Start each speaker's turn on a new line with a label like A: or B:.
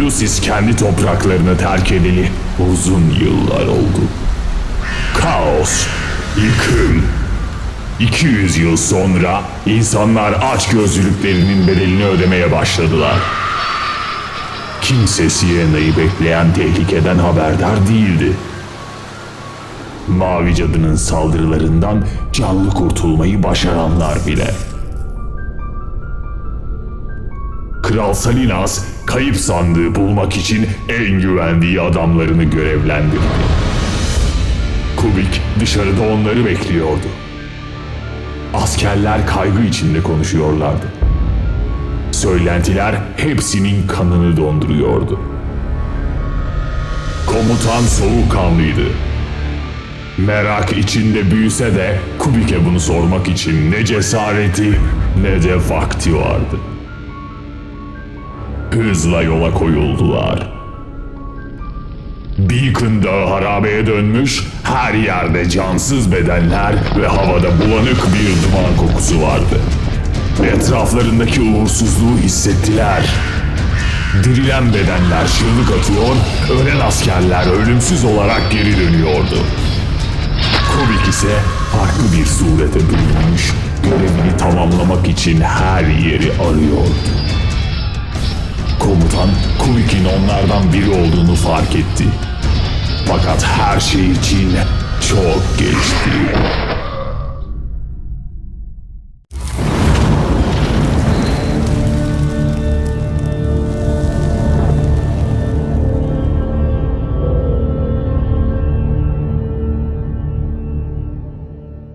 A: Lucis kendi topraklarını terk edeli uzun yıllar oldu. Kaos, yıkım. 200 yıl sonra insanlar aç gözlülüklerinin bedelini ödemeye başladılar. Kimse Sirena'yı bekleyen tehlikeden haberdar değildi. Mavi cadının saldırılarından canlı kurtulmayı başaranlar bile. Kral Salinas kayıp sandığı bulmak için en güvendiği adamlarını görevlendirdi. Kubik dışarıda onları bekliyordu. Askerler kaygı içinde konuşuyorlardı. Söylentiler hepsinin kanını donduruyordu. Komutan soğukkanlıydı. Merak içinde büyüse de Kubik'e bunu sormak için ne cesareti ne de vakti vardı. Hızla yola koyuldular. Beacon Dağı harabeye dönmüş, her yerde cansız bedenler ve havada bulanık bir duman kokusu vardı. Etraflarındaki uğursuzluğu hissettiler. Dirilen bedenler çığlık atıyor, ölen askerler ölümsüz olarak geri dönüyordu. Kubik ise farklı bir surete bürünmüş, görevini tamamlamak için her yeri arıyordu. Komutan Kubik'in onlardan biri olduğunu fark etti. Fakat her şey için çok geçti.